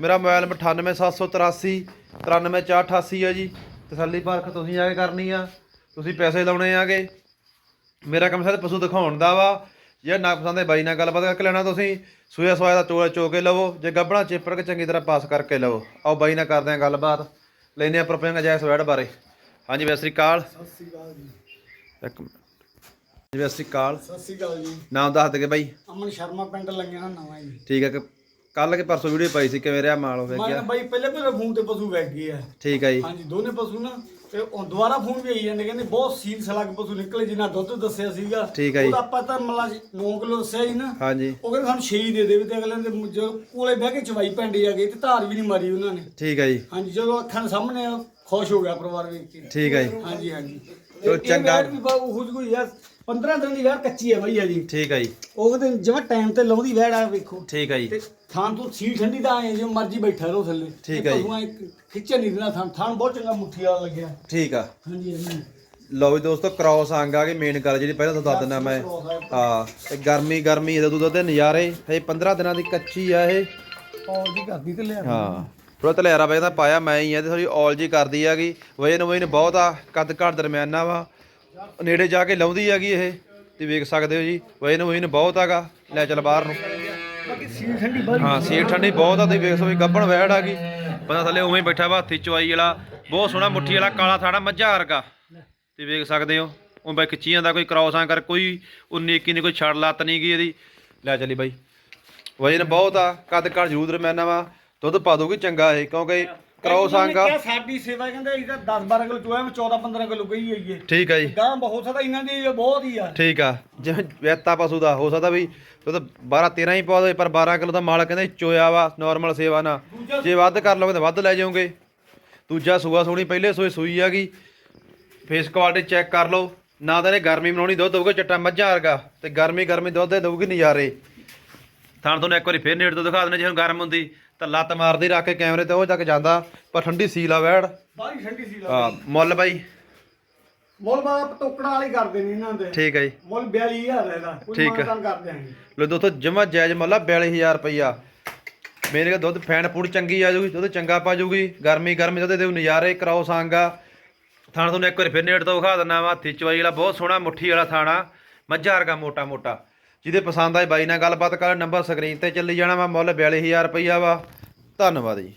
ਮੇਰਾ ਮੋਬਾਈਲ 98783 93488 ਹੈ ਜੀ। ਤਸੱਲੀ ਪਰਖ ਤੁਸੀਂ ਆ ਕੇ ਕਰਨੀ ਆ। ਤੁਸੀਂ ਪੈਸੇ ਲਾਉਣੇ ਆਗੇ। ਮੇਰਾ ਕੰਮ ਸਾਰੇ ਪਸ਼ੂ ਦਿਖਾਉਣ ਦਾ ਵਾ। ਜੇ ਨਾ ਪਸੰਦ ਹੈ ਬਾਈ ਨਾਲ ਗੱਲਬਾਤ ਕਰਕੇ ਲੈਣਾ ਤੁਸੀਂ ਸੂਆ ਸਵਾਇਆ ਦਾ ਚੋਲਾ ਚੋ ਕੇ ਲਵੋ। ਜੇ ਗੱਬਣਾ ਚੇਪੜ ਕੇ ਚੰਗੀ ਤਰ੍ਹਾਂ ਪਾਸ ਕਰਕੇ ਲਵੋ। ਆਓ ਬਾਈ ਨਾਲ ਕਰਦੇ ਆਂ ਗੱਲਬਾਤ। ਲੈਨੇ ਆ ਪ੍ਰਪਿੰਗ ਜੈਸ ਵੈਡ ਬਾਰੇ। ਹਾਂਜੀ ਵੈਸਰੀ ਕਾਲ ਸਤਿ ਸ਼੍ਰੀ ਅਕਾਲ ਜੀ। ਇੱਕ ਮਿੰਟ। ਜੀ ਵੈਸਰੀ ਕਾਲ ਸਤਿ ਸ਼੍ਰੀ ਅਕਾਲ ਜੀ। ਨਾਮ ਦੱਸ ਦੇ ਬਾਈ। ਅਮਨ ਸ਼ਰਮਾ ਪਿੰਡ ਲੱਗਿਆ ਨਵਾਂ ਜੀ। ਠੀਕ ਹੈ ਕਿ ਕੱਲ ਕੇ ਪਰਸੋਂ ਵੀਡੀਓ ਪਾਈ ਸੀ ਕਿਵੇਂ ਰਿਹਾ ਮਾਲ ਹੋ ਮੈਂ ਗਿਆ? ਬਾਈ ਪਹਿਲੇ ਪਹਿਲੇ ਫੋਨ ਤੇ ਪਸ਼ੂ ਵਗ ਗਏ ਆ। ਠੀਕ ਹੈ ਜੀ। ਹਾਂਜੀ ਦੋਨੇ ਪਸ਼ੂ ਨਾ ਤੇ ਉਹ ਦੁਬਾਰਾ ਫੋਨ ਵੀ ਆਈ ਜਾਂਦੇ ਕਹਿੰਦੇ ਬਹੁਤ ਸੀਲ ਸਲੱਗ ਪਸ਼ੂ ਨਿਕਲੇ ਜਿੰਨਾ ਦੁੱਧ ਦੱਸਿਆ ਸੀਗਾ। ਠੀਕ ਹੈ ਜੀ। ਉਹਦਾ ਆਪਾਂ ਤਾਂ ਮਲਾ 9 ਕਿਲੋ ਦੱਸਿਆ ਸੀ ਨਾ। ਹਾਂਜੀ। ਉਹ ਕਹਿੰਦੇ ਸਾਨੂੰ 6 ਦੇ ਦੇਵੇ ਤੇ ਅਗਲੇ ਦੇ ਜੋ ਕੋਲੇ ਬਹਿ ਕੇ ਚਵਾਈ ਪੈਂਦੀ ਆ ਗਈ ਤੇ ਧਾਰ ਵੀ ਨਹੀਂ ਮਾਰੀ ਉਹਨਾਂ ਨੇ। ਠੀਕ ਹੈ ਜੀ। ਹਾਂਜੀ ਜਦੋਂ ਅੱਖਾਂ ਦੇ ਸਾਹਮਣੇ ਆ, ਖੁਸ਼ ਹੋ ਗਿਆ ਪਰਿਵਾਰ ਵੇਖ ਕੇ। ਠੀਕ ਹੈ ਜੀ। ਹਾਂਜੀ ਹਾਂਜੀ। ਇਹ ਚੰਗਾ। ਵੀ ਬਾ ਉਹ ਕੋਈ ਯਾਰ 15 ਦਿਨ ਦੀ ਵੈਟ ਕੱਚੀ ਹੈ ਬਾਈ ਆ ਜੀ ਠੀਕ ਹੈ ਜੀ। ਉਹ ਕਹਿੰਦੇ ਜਿਵੇਂ ਟਾਈਮ ਤੇ ਲਾਉਂਦੀ ਵੈੜ ਆ ਵੇਖੋ। ਠੀਕ ਹੈ ਜੀ। ਤੇ ਥਾਂ ਤੋਂ ਸੀ ਠੰਡੀ ਦਾ ਆਏ ਜੋ ਮਰਜ਼ੀ ਬੈਠਾ ਰਹੋ ਥੱਲੇ। ਠੀਕ ਹੈ ਜੀ। ਪਸ਼ੂਆਂ ਇੱਕ ਖਿੱਚੇ ਨਹੀਂ ਦੇਣਾ ਥਾਂ ਥਾਂ ਬਹੁਤ ਚੰਗਾ ਮੁੱਠੀ ਵਾਲਾ ਲੱਗਿਆ। ਠੀਕ ਆ। ਹਾਂਜੀ ਹਾਂਜੀ। ਲਓ ਜੀ ਦੋਸਤੋ ਕ੍ਰਾਸ ਅੰਗ ਆ ਗਈ ਮੇਨ ਗੱਲ ਜਿਹੜੀ ਪਹਿਲਾਂ ਤੁਹਾਨੂੰ ਦੱਸ ਦਿੰਦਾ ਮੈਂ। ਹਾਂ ਤੇ ਗਰਮੀ ਗਰਮੀ ਇਹਦੇ ਦੁੱਧ ਦੇ ਨਜ਼ਾਰੇ। ਇਹ 15 ਦਿਨਾਂ ਦੀ ਕੱਚੀ ਆ ਇਹ। ਔਰ ਦੀ ਕਰਦੀ ਤੇ ਲਿਆ। ਹਾਂ। ਪੂਰਾ ਤਲਿਆਰਾ ਵੇ ਤਾਂ ਪਾਇਆ ਮੈਂ ਹੀ ਆ ਤੇ ਥੋੜੀ ਔਲ ਜੀ ਕਰਦੀ ਹੈਗੀ ਵਜਨ ਵਜਨ ਬਹੁਤ ਆ ਕੱਦ ਘੱਟ ਦਰਮਿਆਨਾ ਵਾ। ਨੇੜੇ ਜਾ ਕੇ ਲਾਉਂਦੀ ਹੈਗੀ ਇਹ ਤੇ ਵੇਖ ਸਕਦੇ ਹੋ ਜੀ ਵਜਨ ਵਜਨ ਬਹੁਤ ਹੈਗਾ ਲੈ ਚੱਲ ਬਾਹਰ ਨੂੰ। ਬਾਕੀ ਸੀ ਠੰਡੀ ਬਾਹਰ ਹਾਂ ਸੀਟ ਠੰਡੀ ਬਹੁਤ ਆ ਤੁਸੀਂ ਵੇਖ ਸਕਦੇ ਗੱਬਣ ਵੈੜ ਆ ਗਈ ਬੰਦਾ ਥੱਲੇ ਉਵੇਂ ਹੀ ਬੈਠਾ ਵਾ ਹੱਥੀ ਚਵਾਈ ਵਾਲਾ ਬਹੁਤ ਸੋਹਣਾ ਮੁੱਠੀ ਵਾਲਾ ਕਾਲਾ ਥਾੜਾ ਮੱਝਾ ਵਰਗਾ। ਤੇ ਵੇਖ ਸਕਦੇ ਹੋ ਉਹ ਬਾਈ ਖਿੱਚੀਆਂ ਦਾ ਕੋਈ ਕ੍ਰਾਸਾਂ ਕਰ ਕੋਈ 19 21 ਨਹੀਂ ਕੋਈ ਛੜ ਲੱਤ ਨਹੀਂ ਗਈ ਇਹਦੀ। ਲੈ ਚੱਲੀ ਬਾਈ। ਵਜਨ ਬਹੁਤ ਆ ਕੱਦ ਘੜ ਜ਼ਰੂਰ ਦਰਮਿਆਨਾ ਵਾ। ਦੁੱਧ ਪਾ ਦੋਗੀ ਚੰਗਾ ਇਹ ਕਿਉਂਕਿ ਕ੍ਰਾਸ ਅੰਗ ਆ ਸਾਡੀ ਸੇਵਾ ਕਹਿੰਦੇ ਤਾਂ 10 12 ਕਿਲੋ ਚੋਇਆ ਮੈਂ 14 15 ਕਿਲੋ ਗਈ ਆਈਏ ਠੀਕ ਆ ਜੀ। ਗਾਂ ਬਹੁਤ ਸਕਦਾ ਇਹਨਾਂ ਦੀ ਬਹੁਤ ਹੀ ਆ। ਠੀਕ ਆ ਜਿਵੇਂ ਵੈਤਾ ਪਸ਼ੂ ਦਾ ਹੋ ਸਕਦਾ ਵੀ ਦੁੱਧ 12 13 ਹੀ ਪਾ ਦੇ ਪਰ 12 ਕਿਲੋ ਦਾ ਮਾਲ ਕਹਿੰਦੇ ਚੋਇਆ ਵਾ ਨਾਰਮਲ ਸੇਵਾ ਨਾ ਜੇ ਵੱਧ ਕਰ ਲਓਗੇ ਤਾਂ ਵੱਧ ਲੈ ਜਾਓਗੇ। ਦੂਜਾ ਸੂਆ ਸੋਣੀ ਪਹਿਲੇ ਸੂਏ ਸੂਈ ਹੈਗੀ ਫੇਸ ਕੁਆਲਿਟੀ ਚੈੱਕ ਕਰ ਲਓ। ਨਾ ਤਾਂ ਇਹਨੇ ਗਰਮੀ ਬਣਾਉਣੀ ਦੁੱਧ ਦਊਗਾ ਚਿੱਟਾ ਮੱਝਾਂ ਵਰਗਾ ਤੇ ਗਰਮੀ ਗਰਮੀ ਦੁੱਧ ਦੇ ਦਊਗੀ ਨਜ਼ਾਰੇ। ਥਾਣ ਤੁਹਾਨੂੰ ਇੱਕ ਵਾਰੀ ਫੇਰ ਨੇੜ ਤੋਂ ਦਿਖਾ ਦਿੰਦੇ ਜੇ ਹੁਣ ਗਰਮ ਹੁੰਦੀ। ਤਾਂ ਲੱਤ ਮਾਰਦੀ ਰੱਖ ਕੇ ਕੈਮਰੇ ਤੇ ਉਹ ਤੱਕ ਜਾਂਦਾ ਪਰ ਠੰਡੀ ਸੀਲ ਆ ਵੈੜ। ਬਾਹਲੀ ਠੰਡੀ ਸੀ ਆ ਮੁੱਲ ਬਾਈ। ਮੁੱਲ ਬਾਪ ਟੋਕੜਾ ਵਾਲੀ ਕਰਦੇ ਨੇ ਇਹਨਾਂ ਦੇ। ਠੀਕ ਹੈ ਜੀ। ਮੁੱਲ 42000 ਇਹਦਾ। ਕੋਈ। ਮਾਨਤਾਨ ਕਰ ਦਿਆਂਗੇ ਲੋ ਦੋਸਤੋ ਜਮਾ ਜਾਇਜ਼ ਮੁੱਲ ਆ 42000 ਰੁਪਈਆ। ਮੇਰੇ ਕੋਲ ਦੁੱਧ ਫੈਨ ਪੂਰੀ ਚੰਗੀ ਆ ਜੂਗੀ ਦੁੱਧ ਚੰਗਾ ਪਾ ਜੂਗੀ ਗਰਮੀ ਗਰਮੀ ਦੁੱਧ ਦੇ ਨਜ਼ਾਰੇ ਕਰਾਓ ਸੰਗਾ। ਥਾਣਾ ਤੁਹਾਨੂੰ ਇੱਕ ਵਾਰੀ ਫਿਰ ਨੇੜ ਤੋਂ ਵਿਖਾ ਦਿੰਦਾ ਵਾ ਹੱਥੀ ਚਵਾਈ ਵਾਲਾ ਬਹੁਤ ਸੋਹਣਾ ਮੁੱਠੀ ਵਾਲਾ ਥਾਣਾ। ਮੱਝਾਂ ਵਰਗਾ ਮੋਟਾ ਮੋਟਾ ਜਿਹਦੇ ਪਸੰਦ ਆਏ ਬਾਈ ਨਾਲ ਗੱਲਬਾਤ ਕਰ ਨੰਬਰ ਸਕਰੀਨ ਤੇ ਚੱਲੀ ਜਾਣਾ ਵਾ ਮੁੱਲ 42000 ਰੁਪਈਆ ਵਾ। ਧੰਨਵਾਦ ਜੀ।